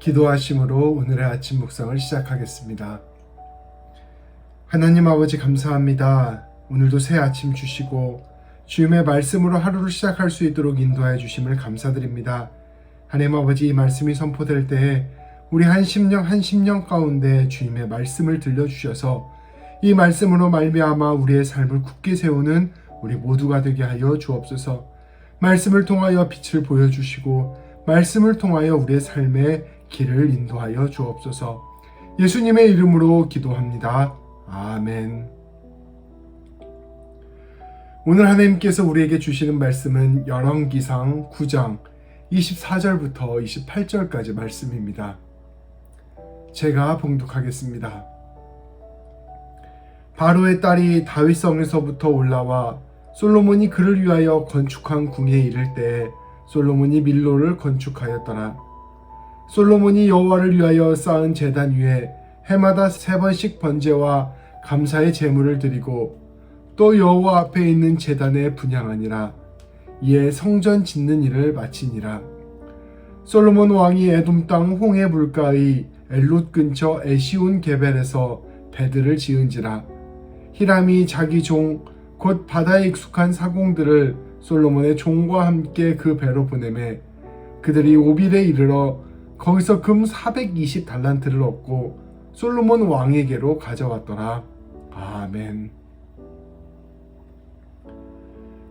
기도하심으로 오늘의 아침 묵상을 시작하겠습니다. 하나님 아버지 감사합니다. 오늘도 새 아침 주시고 주님의 말씀으로 하루를 시작할 수 있도록 인도하여 주심을 감사드립니다. 하나님 아버지 이 말씀이 선포될 때에 우리 한 심령 한 심령 가운데 주님의 말씀을 들려주셔서 이 말씀으로 말미암아 우리의 삶을 굳게 세우는 우리 모두가 되게 하여 주옵소서. 말씀을 통하여 빛을 보여주시고 말씀을 통하여 우리의 삶의 길을 인도하여 주옵소서. 예수님의 이름으로 기도합니다. 아멘. 오늘 하나님께서 우리에게 주시는 말씀은 열왕기상 9장 24절부터 28절까지 말씀입니다. 제가 봉독하겠습니다. 바로의 딸이 다윗성에서부터 올라와 솔로몬이 그를 위하여 건축한 궁에 이를 때 솔로몬이 밀로를 건축하였더라. 솔로몬이 여호와를 위하여 쌓은 제단 위에 해마다 세 번씩 번제와 감사의 제물을 드리고 또 여호와 앞에 있는 제단에 분양하니라. 이에 성전 짓는 일을 마치니라. 솔로몬 왕이 에돔 땅 홍해 물가의 엘롯 근처 에시온 게벨에서 배들을 지은지라. 히람이 자기 종 곧 바다에 익숙한 사공들을 솔로몬의 종과 함께 그 배로 보내매 그들이 오빌에 이르러 거기서 금 420 달란트를 얻고 솔로몬 왕에게로 가져왔더라. 아멘.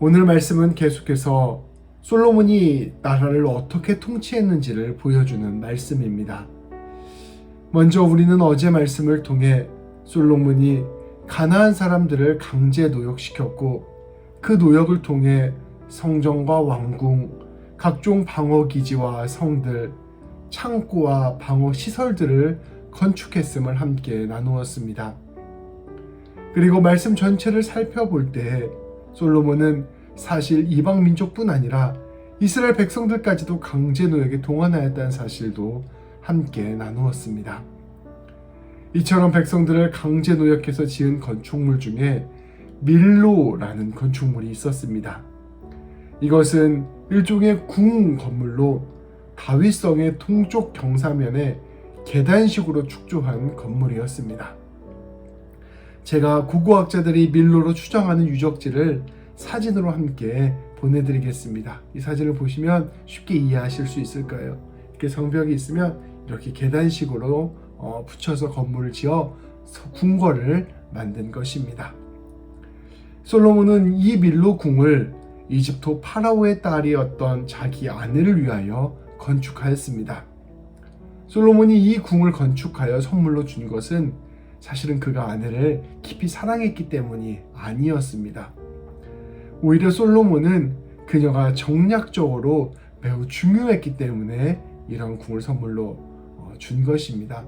오늘 말씀은 계속해서 솔로몬이 나라를 어떻게 통치했는지를 보여주는 말씀입니다. 먼저 우리는 어제 말씀을 통해 솔로몬이 가나안 사람들을 강제 노역시켰고 그 노역을 통해 성전과 왕궁, 각종 방어 기지와 성들, 창고와 방어 시설들을 건축했음을 함께 나누었습니다. 그리고 말씀 전체를 살펴볼 때 솔로몬은 사실 이방 민족뿐 아니라 이스라엘 백성들까지도 강제 노역에 동원하였다는 사실도 함께 나누었습니다. 이처럼 백성들을 강제 노역해서 지은 건축물 중에 밀로라는 건축물이 있었습니다. 이것은 일종의 궁 건물로 다윗성의 동쪽 경사면에 계단식으로 축조한 건물이었습니다. 제가 고고학자들이 밀로로 추정하는 유적지를 사진으로 함께 보내드리겠습니다. 이 사진을 보시면 쉽게 이해하실 수 있을 거예요. 이렇게 성벽이 있으면 이렇게 계단식으로 어, 붙여서 건물을 지어 궁궐을 만든 것입니다. 솔로몬은 이 밀로 궁을 이집트 파라오의 딸이었던 자기 아내를 위하여 건축하였습니다. 솔로몬이 이 궁을 건축하여 선물로 준 것은 사실은 그가 아내를 깊이 사랑했기 때문이 아니었습니다. 오히려 솔로몬은 그녀가 정략적으로 매우 중요했기 때문에 이런 궁을 선물로 어, 준 것입니다.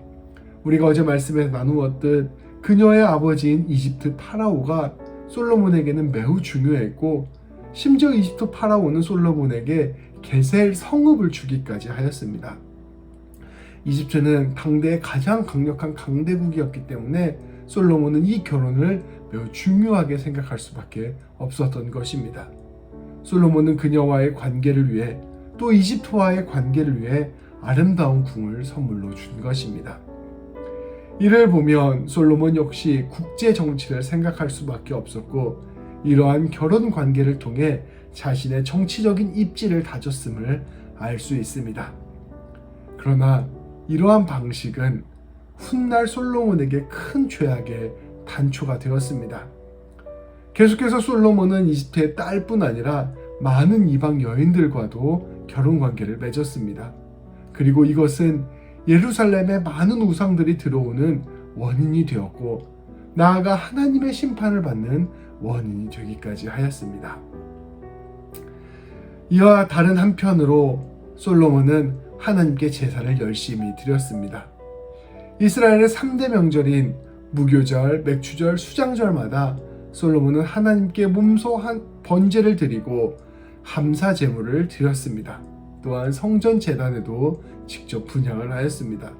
우리가 어제 말씀에 나누었듯 그녀의 아버지인 이집트 파라오가 솔로몬에게는 매우 중요했고 심지어 이집트 파라오는 솔로몬에게 게셀 성읍을 주기까지 하였습니다. 이집트는 당대의 가장 강력한 강대국이었기 때문에 솔로몬은 이 결혼을 매우 중요하게 생각할 수밖에 없었던 것입니다. 솔로몬은 그녀와의 관계를 위해 또 이집트와의 관계를 위해 아름다운 궁을 선물로 준 것입니다. 이를 보면 솔로몬 역시 국제 정치를 생각할 수밖에 없었고 이러한 결혼 관계를 통해 자신의 정치적인 입지를 다졌음을 알 수 있습니다. 그러나 이러한 방식은 훗날 솔로몬에게 큰 죄악의 단초가 되었습니다. 계속해서 솔로몬은 이집트의 딸뿐 아니라 많은 이방 여인들과도 결혼 관계를 맺었습니다. 그리고 이것은 예루살렘에 많은 우상들이 들어오는 원인이 되었고 나아가 하나님의 심판을 받는 원인이 되기까지 하였습니다. 이와 다른 한편으로 솔로몬은 하나님께 제사를 열심히 드렸습니다. 이스라엘의 3대 명절인 무교절, 맥추절, 수장절마다 솔로몬은 하나님께 몸소 한 번제를 드리고 함사 제물을 드렸습니다. 또한 성전 재단에도 직접 분양을 하였습니다.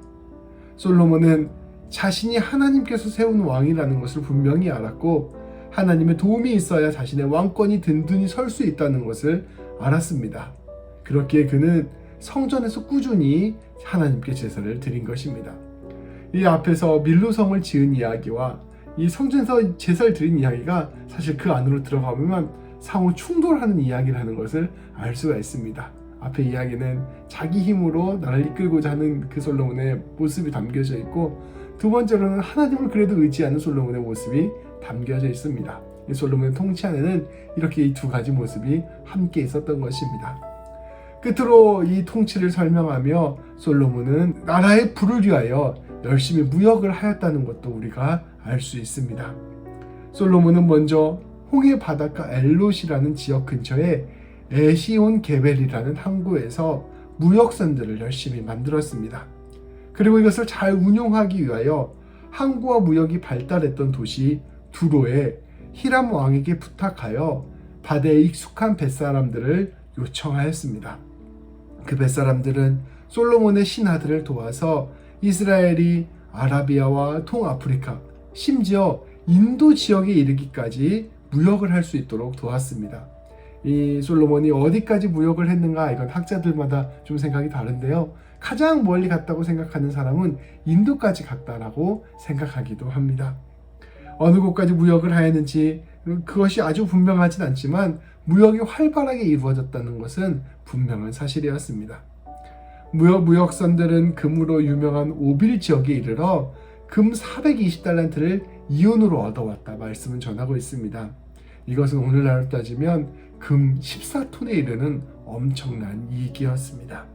솔로몬은 자신이 하나님께서 세운 왕이라는 것을 분명히 알았고 하나님의 도움이 있어야 자신의 왕권이 든든히 설 수 있다는 것을 알았습니다. 그렇기에 그는 성전에서 꾸준히 하나님께 제사를 드린 것입니다. 이 앞에서 밀로성을 지은 이야기와 이 성전에서 제사를 드린 이야기가 사실 그 안으로 들어가면 상호 충돌하는 이야기를 하는 것을 알 수가 있습니다. 앞에 이야기는 자기 힘으로 나를 이끌고자 하는 그 솔로몬의 모습이 담겨져 있고 두 번째로는 하나님을 그래도 의지하는 솔로몬의 모습이 담겨져 있습니다. 이 솔로몬의 통치 안에는 이렇게 이 두 가지 모습이 함께 있었던 것입니다. 끝으로 이 통치를 설명하며 솔로몬은 나라의 부를 위하여 열심히 무역을 하였다는 것도 우리가 알 수 있습니다. 솔로몬은 먼저 홍해 바닷가 엘롯이라는 지역 근처에 에시온 게벨이라는 항구에서 무역선들을 열심히 만들었습니다. 그리고 이것을 잘 운용하기 위하여 항구와 무역이 발달했던 도시 두로에 히람 왕에게 부탁하여 바다에 익숙한 뱃사람들을 요청하였습니다. 그 뱃사람들은 솔로몬의 신하들을 도와서 이스라엘이 아라비아와 동아프리카, 심지어 인도 지역에 이르기까지 무역을 할 수 있도록 도왔습니다. 이 솔로몬이 어디까지 무역을 했는가 이건 학자들마다 좀 생각이 다른데요. 가장 멀리 갔다고 생각하는 사람은 인도까지 갔다라고 생각하기도 합니다. 어느 곳까지 무역을 하였는지 그것이 아주 분명하진 않지만 무역이 활발하게 이루어졌다는 것은 분명한 사실이었습니다. 무역 무역선들은 금으로 유명한 오빌 지역에 이르러 금 420달란트를 이윤으로 얻어왔다 말씀은 전하고 있습니다. 이것은 오늘날로 따지면 금 14톤에 이르는 엄청난 이익이었습니다.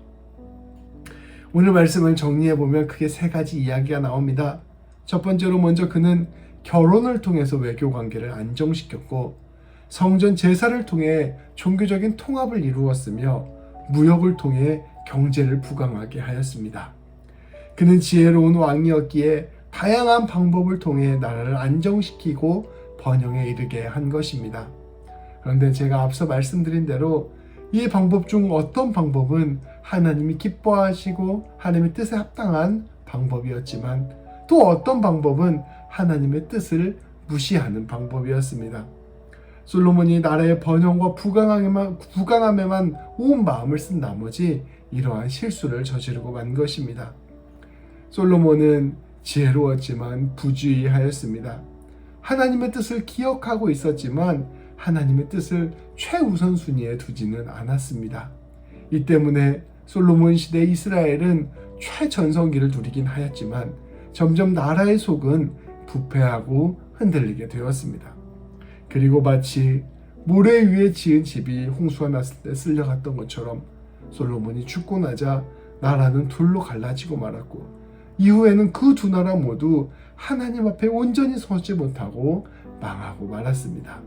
오늘 말씀을 정리해 보면 크게 세 가지 이야기가 나옵니다. 첫 번째로 먼저 그는 결혼을 통해서 외교 관계를 안정시켰고 성전 제사를 통해 종교적인 통합을 이루었으며 무역을 통해 경제를 부강하게 하였습니다. 그는 지혜로운 왕이었기에 다양한 방법을 통해 나라를 안정시키고 번영에 이르게 한 것입니다. 그런데 제가 앞서 말씀드린 대로 이 방법 중 어떤 방법은 하나님이 기뻐하시고 하나님의 뜻에 합당한 방법이었지만 또 어떤 방법은 하나님의 뜻을 무시하는 방법이었습니다. 솔로몬이 나라의 번영과 부강함에만, 부강함에만 온 마음을 쓴 나머지 이러한 실수를 저지르고 만 것입니다. 솔로몬은 지혜로웠지만 부주의하였습니다. 하나님의 뜻을 기억하고 있었지만 하나님의 뜻을 최우선순위에 두지는 않았습니다. 이 때문에 솔로몬 시대 이스라엘은 최전성기를 누리긴 하였지만 점점 나라의 속은 부패하고 흔들리게 되었습니다. 그리고 마치 모래 위에 지은 집이 홍수가 났을 때 쓸려갔던 것처럼 솔로몬이 죽고 나자 나라는 둘로 갈라지고 말았고 이후에는 그 두 나라 모두 하나님 앞에 온전히 서지 못하고 망하고 말았습니다.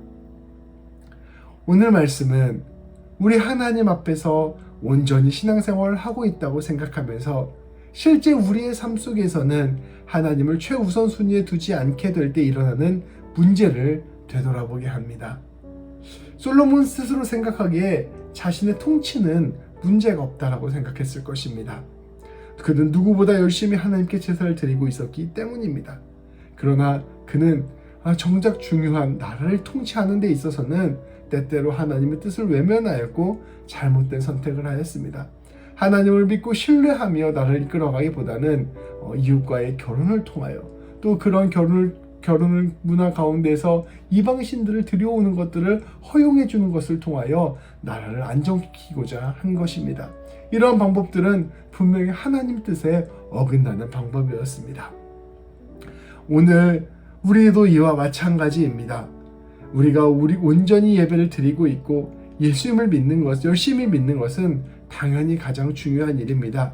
오늘 말씀은 우리 하나님 앞에서 온전히 신앙생활을 하고 있다고 생각하면서 실제 우리의 삶 속에서는 하나님을 최우선 순위에 두지 않게 될 때 일어나는 문제를 되돌아보게 합니다. 솔로몬 스스로 생각하기에 자신의 통치는 문제가 없다라고 생각했을 것입니다. 그는 누구보다 열심히 하나님께 제사를 드리고 있었기 때문입니다. 그러나 그는 아, 정작 중요한 나라를 통치하는 데 있어서는 때때로 하나님의 뜻을 외면하였고 잘못된 선택을 하였습니다. 하나님을 믿고 신뢰하며 나를 이끌어가기보다는 어, 이웃과의 결혼을 통하여 또 그런 결혼을 결혼을 문화 가운데서 이방신들을 들여오는 것들을 허용해 주는 것을 통하여 나라를 안정시키고자 한 것입니다. 이러한 방법들은 분명히 하나님 뜻에 어긋나는 방법이었습니다. 오늘 우리도 이와 마찬가지입니다. 우리가 우리 온전히 예배를 드리고 있고 예수님을 믿는 것, 열심히 믿는 것은 당연히 가장 중요한 일입니다.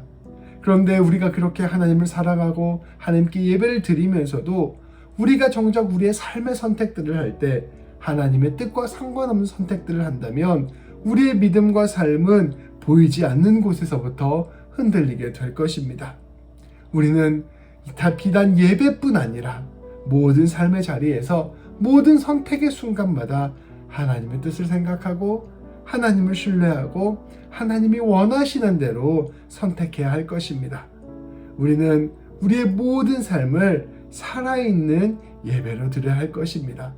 그런데 우리가 그렇게 하나님을 사랑하고 하나님께 예배를 드리면서도 우리가 정작 우리의 삶의 선택들을 할 때 하나님의 뜻과 상관없는 선택들을 한다면 우리의 믿음과 삶은 보이지 않는 곳에서부터 흔들리게 될 것입니다. 우리는 다 비단 예배뿐 아니라 모든 삶의 자리에서 모든 선택의 순간마다 하나님의 뜻을 생각하고 하나님을 신뢰하고 하나님이 원하시는 대로 선택해야 할 것입니다. 우리는 우리의 모든 삶을 살아있는 예배로 드려야 할 것입니다.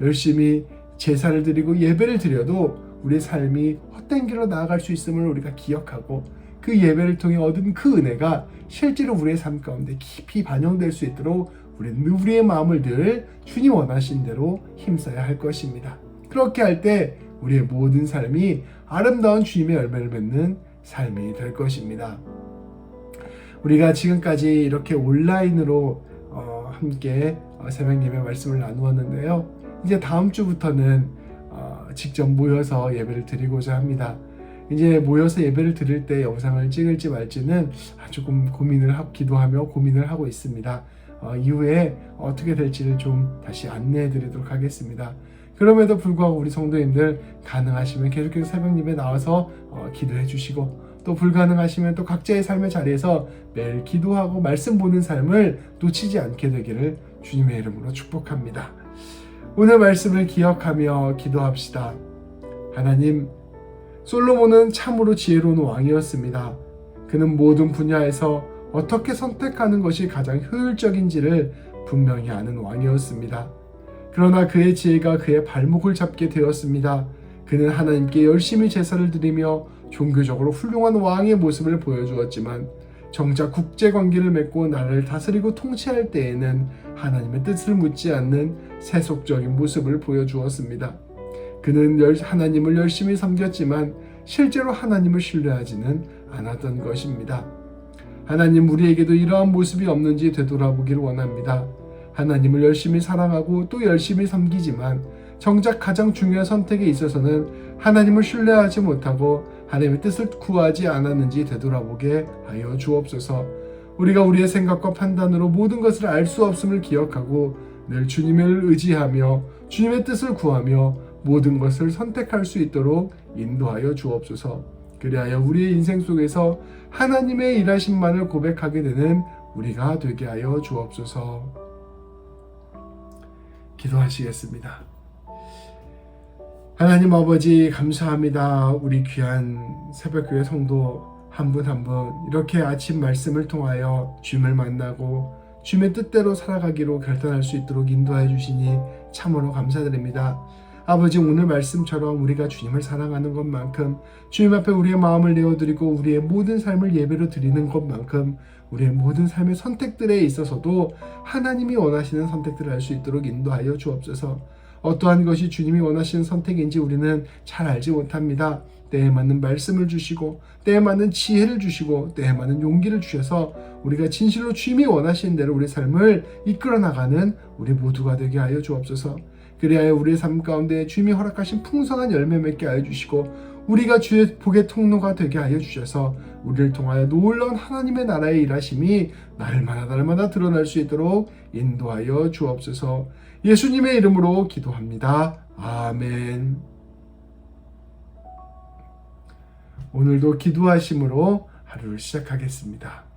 열심히 제사를 드리고 예배를 드려도 우리 삶이 헛된 길로 나아갈 수 있음을 우리가 기억하고 그 예배를 통해 얻은 그 은혜가 실제로 우리의 삶 가운데 깊이 반영될 수 있도록 우리는 우리의 마음을 늘 주님 원하신 대로 힘써야 할 것입니다. 그렇게 할 때 우리의 모든 삶이 아름다운 주님의 열매를 맺는 삶이 될 것입니다. 우리가 지금까지 이렇게 온라인으로 어, 함께 어, 새벽 예배 말씀을 나누었는데요. 이제 다음 주부터는 어, 직접 모여서 예배를 드리고자 합니다. 이제 모여서 예배를 드릴 때 영상을 찍을지 말지는 조금 고민을 하, 기도하며 고민을 하고 있습니다. 어, 이후에 어떻게 될지를 좀 다시 안내해 드리도록 하겠습니다. 그럼에도 불구하고 우리 성도님들 가능하시면 계속해서 새벽 예배 나와서 어, 기도해 주시고 또 불가능하시면 또 각자의 삶의 자리에서 매일 기도하고 말씀 보는 삶을 놓치지 않게 되기를 주님의 이름으로 축복합니다. 오늘 말씀을 기억하며 기도합시다. 하나님, 솔로몬은 참으로 지혜로운 왕이었습니다. 그는 모든 분야에서 어떻게 선택하는 것이 가장 효율적인지를 분명히 아는 왕이었습니다. 그러나 그의 지혜가 그의 발목을 잡게 되었습니다. 그는 하나님께 열심히 제사를 드리며 종교적으로 훌륭한 왕의 모습을 보여주었지만 정작 국제 관계를 맺고 나라를 다스리고 통치할 때에는 하나님의 뜻을 묻지 않는 세속적인 모습을 보여주었습니다. 그는 하나님을 열심히 섬겼지만 실제로 하나님을 신뢰하지는 않았던 것입니다. 하나님 우리에게도 이러한 모습이 없는지 되돌아보기를 원합니다. 하나님을 열심히 사랑하고 또 열심히 섬기지만 정작 가장 중요한 선택에 있어서는 하나님을 신뢰하지 못하고 하나님의 뜻을 구하지 않았는지 되돌아보게 하여 주옵소서. 우리가 우리의 생각과 판단으로 모든 것을 알 수 없음을 기억하고 늘 주님을 의지하며 주님의 뜻을 구하며 모든 것을 선택할 수 있도록 인도하여 주옵소서. 그리하여 우리의 인생 속에서 하나님의 일하심만을 고백하게 되는 우리가 되게 하여 주옵소서. 기도하시겠습니다. 하나님 아버지 감사합니다. 우리 귀한 새벽교회 성도 한 분 한 분 이렇게 아침 말씀을 통하여 주님을 만나고 주님의 뜻대로 살아가기로 결단할 수 있도록 인도해 주시니 참으로 감사드립니다. 아버지 오늘 말씀처럼 우리가 주님을 사랑하는 것만큼 주님 앞에 우리의 마음을 내어드리고 우리의 모든 삶을 예배로 드리는 것만큼 우리의 모든 삶의 선택들에 있어서도 하나님이 원하시는 선택들을 할 수 있도록 인도하여 주옵소서. 어떠한 것이 주님이 원하시는 선택인지 우리는 잘 알지 못합니다. 때에 맞는 말씀을 주시고 때에 맞는 지혜를 주시고 때에 맞는 용기를 주셔서 우리가 진실로 주님이 원하시는 대로 우리 삶을 이끌어 나가는 우리 모두가 되게 하여 주옵소서. 그리하여 우리의 삶 가운데 주님이 허락하신 풍성한 열매 맺게 하여 주시고 우리가 주의 복의 통로가 되게 하여 주셔서 우리를 통하여 놀라운 하나님의 나라의 일하심이 날마다 날마다 드러날 수 있도록 인도하여 주옵소서. 예수님의 이름으로 기도합니다. 아멘. 오늘도 기도하심으로 하루를 시작하겠습니다.